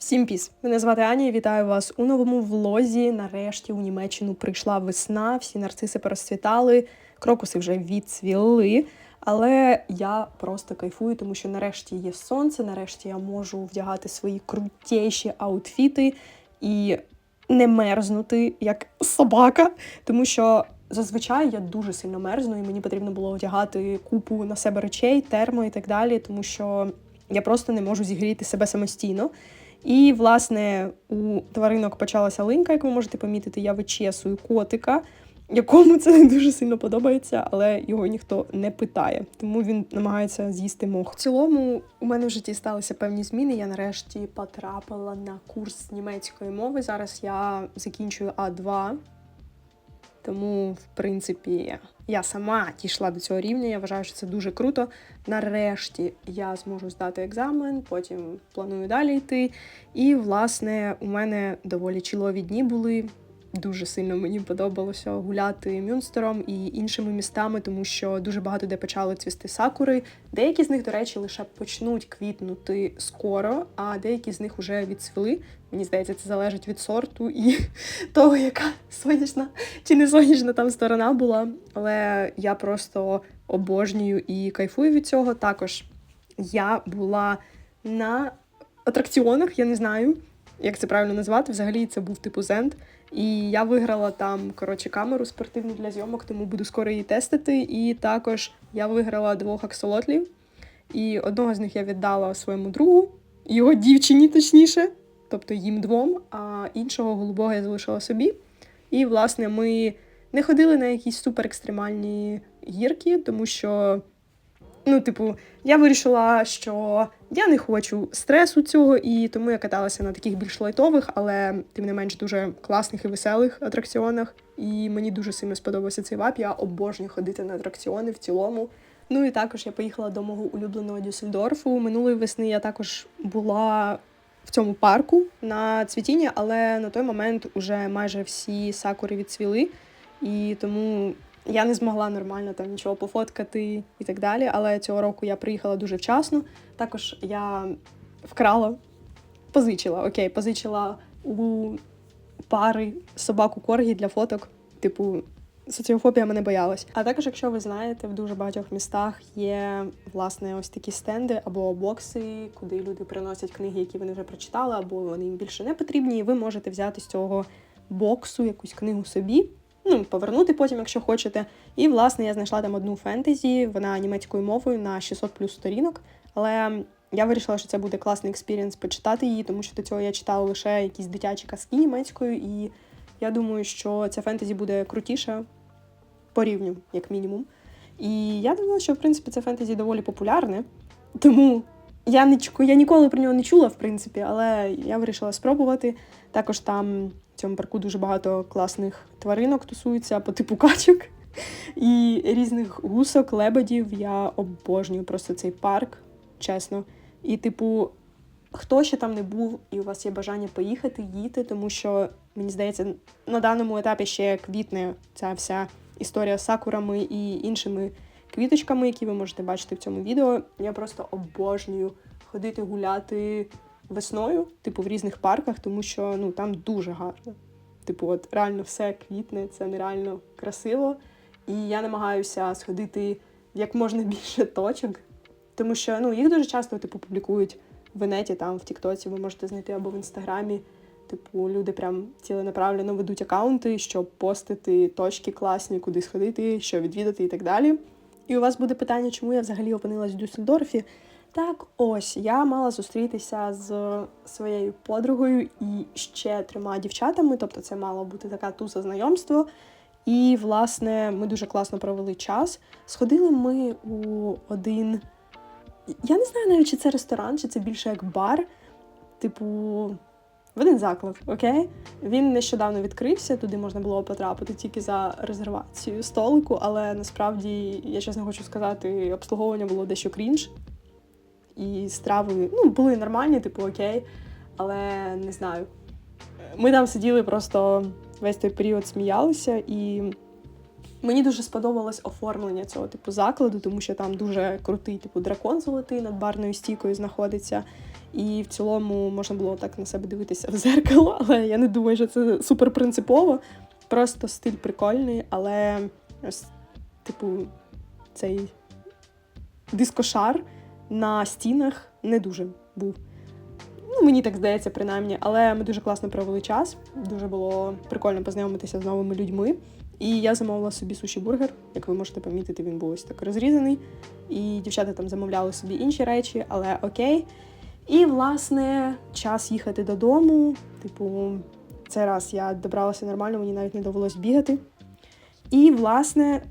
Всім піс! Мене звати Аня. і Вітаю вас у новому влозі. Нарешті у Німеччину прийшла весна, всі нарциси порозцвітали, крокуси вже відцвіли. Але я просто кайфую, тому що нарешті є сонце, нарешті я можу вдягати свої крутіші аутфіти і не мерзнути як собака, тому що зазвичай я дуже сильно мерзну, і мені потрібно було одягати купу на себе речей, термо і так далі, тому що я просто не можу зігріти себе самостійно. І, власне, у тваринок почалася линька, як ви можете помітити, я вичесую котика, якому це не дуже сильно подобається, але його ніхто не питає, тому він намагається з'їсти мох. В цілому у мене в житті сталися певні зміни. Я нарешті потрапила на курс німецької мови. Зараз я закінчую А2. Тому, в принципі, я сама дійшла до цього рівня. Я вважаю, що це дуже круто. Нарешті я зможу здати екзамен, потім планую далі йти. І, власне, у мене доволі чілові дні були. Дуже сильно мені подобалося гуляти Мюнстером і іншими містами, тому що дуже багато де почали цвісти сакури. Деякі з них, до речі, лише почнуть квітнути скоро, а деякі з них вже відцвіли. Мені здається, це залежить від сорту і того, яка сонячна чи не сонячна там сторона була. Але я просто обожнюю і кайфую від цього. Також я була на атракціонах, я не знаю, як це правильно назвати. Взагалі це був типу зенд. І я виграла там коротше камеру спортивну для зйомок, тому буду скоро її тестити. І також я виграла двох аксолотлів. І одного з них я віддала своєму другу, його дівчині, точніше, тобто їм двом, а іншого голубого я залишила собі. І, власне, ми не ходили на якісь супер екстремальні гірки, тому що, ну, типу, я вирішила, що я не хочу стресу цього, і тому я каталася на таких більш лайтових, але тим не менш дуже класних і веселих атракціонах. І мені дуже сильно сподобався цей вап. Я обожнюю ходити на атракціони в цілому. Ну і також я поїхала до мого улюбленого Дюссельдорфу. Минулої весни я також була в цьому парку на цвітінні, але на той момент уже майже всі сакури відцвіли, і тому я не змогла нормально там нічого пофоткати і так далі. Але цього року я приїхала дуже вчасно. Також я вкрала, позичила, окей, позичила у пари собаку коргі для фоток. Типу, соціофобія мене боялась. А також, якщо ви знаєте, в дуже багатьох містах є власне ось такі стенди або бокси, куди люди приносять книги, які вони вже прочитали, або вони їм більше не потрібні, і ви можете взяти з цього боксу якусь книгу собі. Ну, повернути потім, якщо хочете. І, власне, я знайшла там одну фентезі, вона німецькою мовою на 600 плюс сторінок. Але я вирішила, що це буде класний експірієнс почитати її, тому що до цього я читала лише якісь дитячі казки німецькою, і я думаю, що ця фентезі буде крутіша по рівню, як мінімум. І я думала, що в принципі це фентезі доволі популярне. Тому я не я ніколи про нього не чула, в принципі, але я вирішила спробувати. Також там в цьому парку дуже багато класних тваринок тусується по типу качок і різних гусок, лебедів. Я обожнюю просто цей парк, чесно. І, типу, хто ще там не був, і у вас є бажання поїхати, їдьте, тому що мені здається, на даному етапі ще квітне ця вся історія з сакурами і іншими квіточками, які ви можете бачити в цьому відео. Я просто обожнюю ходити гуляти весною, типу в різних парках, тому що ну там дуже гарно. Типу, от реально все квітне, це нереально красиво. І я намагаюся сходити як можна більше точок, тому що ну їх дуже часто типу публікують в інеті, там в Тіктоці ви можете знайти або в інстаграмі. Типу, люди прям ціленаправленно ведуть акаунти, щоб постити точки класні, куди сходити, що відвідати і так далі. І у вас буде питання, чому я взагалі опинилась в Дюссельдорфі. Так, ось я мала зустрітися з своєю подругою і ще трьома дівчатами, тобто це мало бути така туза знайомство. І, власне, ми дуже класно провели час. Сходили ми у один. Я не знаю навіть, чи це ресторан, чи це більше як бар. Типу, в один заклад, окей? Він нещодавно відкрився, туди можна було потрапити тільки за резервацією столику, але насправді, я чесно хочу сказати, обслуговування було дещо крінж. І страви ну, були нормальні, типу окей, але не знаю. Ми там сиділи просто весь той період сміялися, і мені дуже сподобалось оформлення цього типу закладу, тому що там дуже крутий, типу, дракон золотий над барною стійкою знаходиться. І в цілому можна було так на себе дивитися в зеркало, але я не думаю, що це супер принципово. Просто стиль прикольний, але ось, типу, цей дискошар на стінах не дуже був. Ну, мені так здається, принаймні, але ми дуже класно провели час. Дуже було прикольно познайомитися з новими людьми. І я замовила собі суші-бургер. Як ви можете помітити, він був ось так розрізаний. І дівчата там замовляли собі інші речі, але окей. І, власне, час їхати додому. Типу, цей раз я добралася нормально, мені навіть не довелось бігати. І, власне,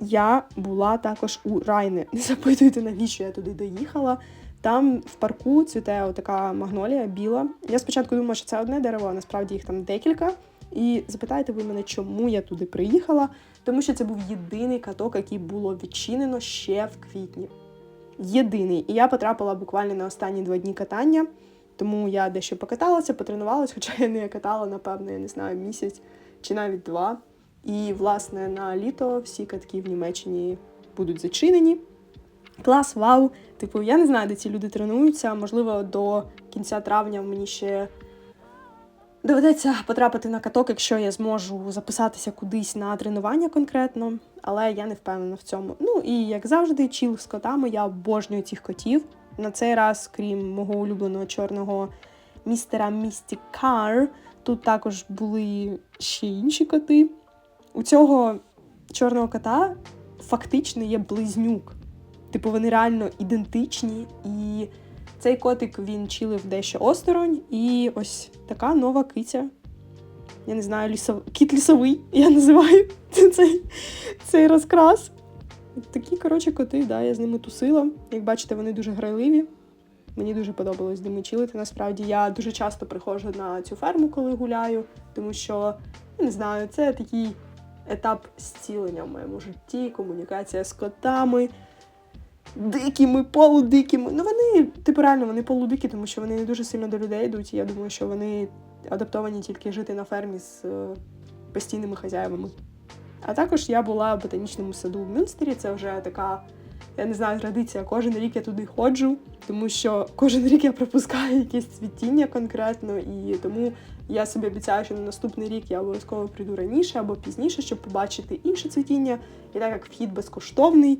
я була також у Райни. Не запитуйте, навіщо я туди доїхала. Там в парку цвіте така магнолія біла. Я спочатку думала, що це одне дерево, а насправді їх там декілька. І запитаєте ви мене, чому я туди приїхала? Тому що це був єдиний каток, який було відчинено ще в квітні. Єдиний. І я потрапила буквально на останні два дні катання, тому я дещо покаталася, потренувалася, хоча я не катала, напевно, я не знаю, місяць чи навіть два. І, власне, на літо всі катки в Німеччині будуть зачинені. Клас, вау! Типу, я не знаю, де ці люди тренуються. Можливо, до кінця травня мені ще доведеться потрапити на каток, якщо я зможу записатися кудись на тренування конкретно, але я не впевнена в цьому. Ну і як завжди, чіл з котами, я обожнюю цих котів. На цей раз, крім мого улюбленого чорного містера Містікар, тут також були ще інші коти. У цього чорного кота фактично є близнюк. Типу, вони реально ідентичні, і цей котик він чилив дещо осторонь, і ось така нова киця. Я не знаю, лісов... кіт лісовий, я називаю цей, цей розкрас. Такі, коротше, коти, да, я з ними тусила. Як бачите, вони дуже грайливі. Мені дуже подобалось ними чилити. Насправді я дуже часто приходжу на цю ферму, коли гуляю, тому що я не знаю, це такий етап зцілення в моєму житті, комунікація з котами дикими, полудикими. Ну вони, типу, реально, вони полудикі, тому що вони не дуже сильно до людей йдуть. І я думаю, що вони адаптовані тільки жити на фермі з е, постійними хазяївами. А також я була в ботанічному саду в Мюнстері. Це вже така, я не знаю, традиція. Кожен рік я туди ходжу, тому що кожен рік я пропускаю якесь цвітіння конкретно, і тому я собі обіцяю, що на наступний рік я обов'язково прийду раніше або пізніше, щоб побачити інше цвітіння. І так як вхід безкоштовний,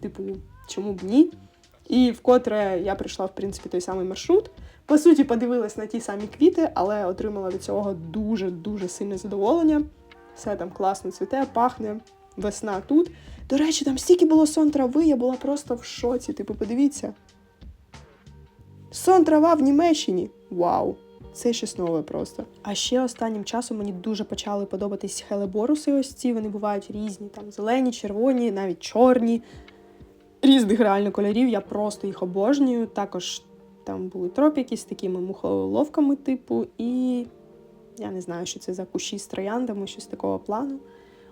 типу, чому б ні? І вкотре я прийшла, в принципі, той самий маршрут. По суті, подивилась на ті самі квіти, але отримала від цього дуже-дуже сильне задоволення. Все там класно цвіте, пахне, весна тут. До речі, там стільки було сон трави, я була просто в шоці. Типу, подивіться. Сон трава в Німеччині. Вау! Це щось нове просто. А ще останнім часом мені дуже почали подобатись хелеборуси. Ось ці вони бувають різні, там зелені, червоні, навіть чорні. Різних реально кольорів. Я просто їх обожнюю. Також там були тропіки з такими мухоловками, типу, і я не знаю, що це за кущі з трояндами, щось такого плану.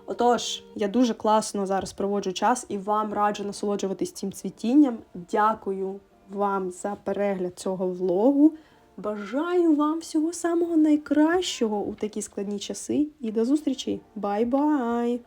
Отож, я дуже класно зараз проводжу час і вам раджу насолоджуватись цим цвітінням. Дякую вам за перегляд цього влогу. Бажаю вам всього самого найкращого у такі складні часи. І до зустрічі! Бай-бай!